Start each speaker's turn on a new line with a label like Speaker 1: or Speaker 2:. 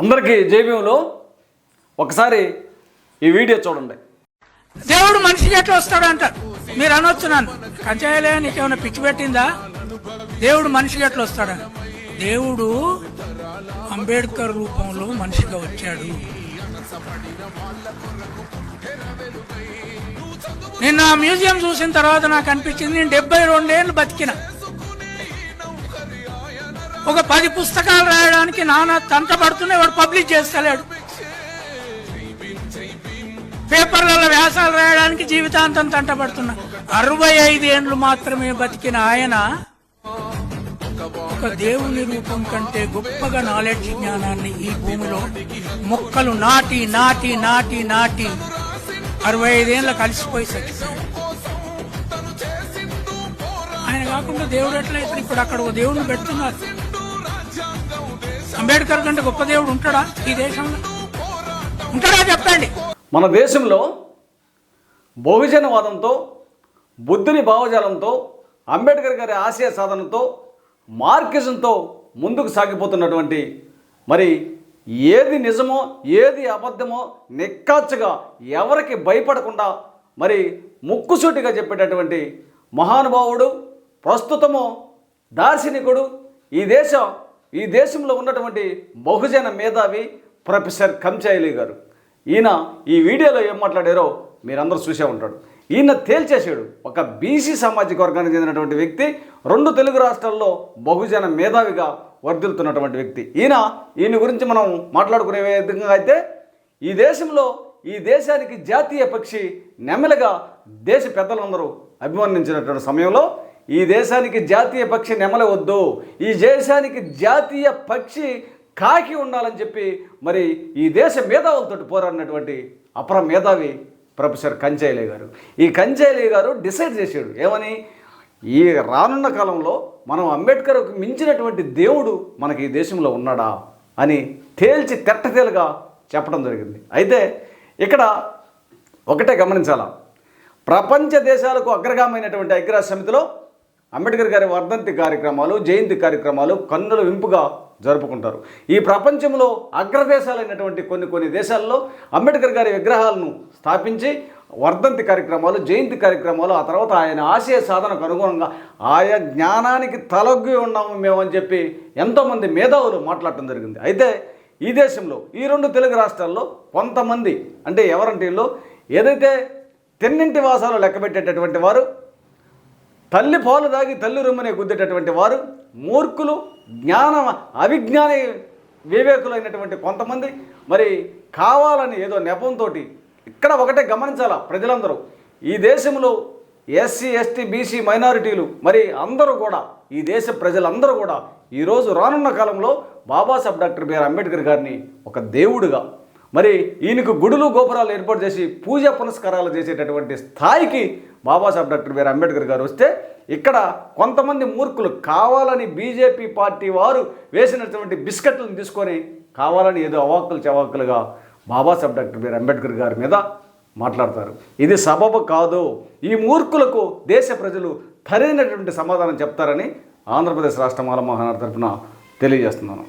Speaker 1: అందరికీ జేబీఎంలో ఒకసారి ఈ వీడియో చూడండి.
Speaker 2: దేవుడు మనిషికి ఎట్లా వస్తాడు అంటారు మీరు అనొచ్చు నన్ను. కంచాయలే నీకేమైనా పిచ్చి పెట్టిందా? దేవుడు మనిషికి ఎట్లా వస్తాడని దేవుడు అంబేద్కర్ రూపంలో మనిషిగా వచ్చాడు. నిన్న ఆ మ్యూజియం చూసిన తర్వాత నాకు అనిపించింది నేను డెబ్బై రెండేళ్ళు బతికిన. ఒక పది పుస్తకాలు రాయడానికి నాన్న తంట వాడు పబ్లిష్ చేస్తలేడు. పేపర్లలో వ్యాసాలు రాయడానికి జీవితాంతం తంటపడుతున్నా అరవై ఐదు ఏండ్లు మాత్రమే బతికిన ఆయన ఒక దేవుని రూపం కంటే గొప్పగా నాలెడ్జ్ జ్ఞానాన్ని ఈ భూమిలో మొక్కలు నాటి నాటి నాటి నాటి అరవై ఐదేళ్ళ కలిసిపోయి ఆయన కాకుండా దేవుడు ఎట్లా ఇప్పుడు ఇప్పుడు అక్కడ ఒక దేవుడిని పెడుతున్నారు? అంబేద్కర్ కంటే గొప్ప దేవుడు ఉంటాడా ఈ దేశంలో? ఉంటాడా చెప్పండి.
Speaker 1: మన దేశంలో బహుజనవాదంతో బుద్ధుని భావజాలంతో అంబేద్కర్ గారి ఆశయ సాధనతో మార్కిజంతో ముందుకు సాగిపోతున్నటువంటి మరి ఏది నిజమో ఏది అబద్ధమో నిక్కాచ్చగా ఎవరికి భయపడకుండా మరి ముక్కుసూటిగా చెప్పేటటువంటి మహానుభావుడు ప్రస్తుతము దార్శనికుడు ఈ దేశం ఈ దేశంలో ఉన్నటువంటి బహుజన మేధావి ప్రొఫెసర్ కంచాయిలీ గారు. ఈయన ఈ వీడియోలో ఏం మాట్లాడారో మీరందరూ చూసే ఉంటాడు ఈయన తేల్చేశాడు. ఒక బీసీ సామాజిక వర్గానికి చెందినటువంటి వ్యక్తి రెండు తెలుగు రాష్ట్రాల్లో బహుజన మేధావిగా వర్ధిల్తున్నటువంటి వ్యక్తి. ఈయన ఈయన గురించి మనం మాట్లాడుకునే విధంగా అయితే ఈ దేశంలో ఈ దేశానికి జాతీయ పక్షి నెమ్మలిగా దేశ పెద్దలందరూ అభివర్ణించినటువంటి సమయంలో ఈ దేశానికి జాతీయ పక్షి నెమలి వద్దు. ఈ దేశానికి జాతీయ పక్షి కాకి ఉండాలని చెప్పి మరి ఈ దేశ మేధావులతో పోరాడినటువంటి అపర మేధావి ప్రొఫెసర్ కంచైలే గారు. ఈ కంచైలే గారు డిసైడ్ చేశాడు. ఏమని? ఈ రానున్న కాలంలో మనం అంబేద్కర్కు మించినటువంటి దేవుడు మనకి ఈ దేశంలో ఉన్నాడా అని తేల్చి తెట్టతేలుగా చెప్పడం జరిగింది. అయితే ఇక్కడ ఒకటే గమనించాలా. ప్రపంచ దేశాలకు అగ్రగామైనటువంటి ఐక్యరాజ్య సమితిలో అంబేద్కర్ గారి వర్ధంతి కార్యక్రమాలు జయంతి కార్యక్రమాలు కన్నుల వింపుగా జరుపుకుంటారు. ఈ ప్రపంచంలో అగ్రదేశాలైనటువంటి కొన్ని కొన్ని దేశాల్లో అంబేద్కర్ గారి విగ్రహాలను స్థాపించి వర్ధంతి కార్యక్రమాలు జయంతి కార్యక్రమాలు ఆ తర్వాత ఆయన ఆశయ సాధనకు అనుగుణంగా ఆయా జ్ఞానానికి తలొగ్గి ఉన్నాము మేమని చెప్పి ఎంతోమంది మేధావులు మాట్లాడటం జరిగింది. అయితే ఈ దేశంలో ఈ రెండు తెలుగు రాష్ట్రాల్లో కొంతమంది అంటే ఎవరంటే ఏదైతే తెన్నింటి వాసాలు లెక్కబెట్టేటటువంటి వారు తల్లి పాలు దాగి తల్లి రొమ్మునే గుద్దేటటువంటి వారు మూర్ఖులు జ్ఞాన అవిజ్ఞాన వివేకులైనటువంటి కొంతమంది. మరి కావాలని ఏదో నెపంతో ఇక్కడ ఒకటే గమనించాలా ప్రజలందరూ. ఈ దేశంలో ఎస్సీ ఎస్టీ బీసీ మైనారిటీలు మరి అందరూ కూడా ఈ దేశ ప్రజలందరూ కూడా ఈరోజు రానున్న కాలంలో బాబాసాహెబ్ డాక్టర్ బిఆర్ అంబేద్కర్ గారిని ఒక దేవుడుగా మరి ఈయనకు గుడులు గోపురాలు ఏర్పాటు చేసి పూజ పునస్కారాలు చేసేటటువంటి స్థాయికి బాబాసాహెబ్ డాక్టర్ బిఆర్ అంబేద్కర్ గారు వస్తే ఇక్కడ కొంతమంది మూర్ఖులు కావాలని బీజేపీ పార్టీ వారు వేసినటువంటి బిస్కెట్లను తీసుకొని కావాలని ఏదో అవాక్కులు చవాక్కులుగా బాబాసాహెబ్ డాక్టర్ బిఆర్ అంబేద్కర్ గారి మీద మాట్లాడతారు. ఇది సబబు కాదు. ఈ మూర్ఖులకు దేశ ప్రజలు సరైనటువంటి సమాధానం చెప్తారని ఆంధ్రప్రదేశ్ రాష్ట్ర మాల మహానాడు తరఫున తెలియజేస్తున్నాను.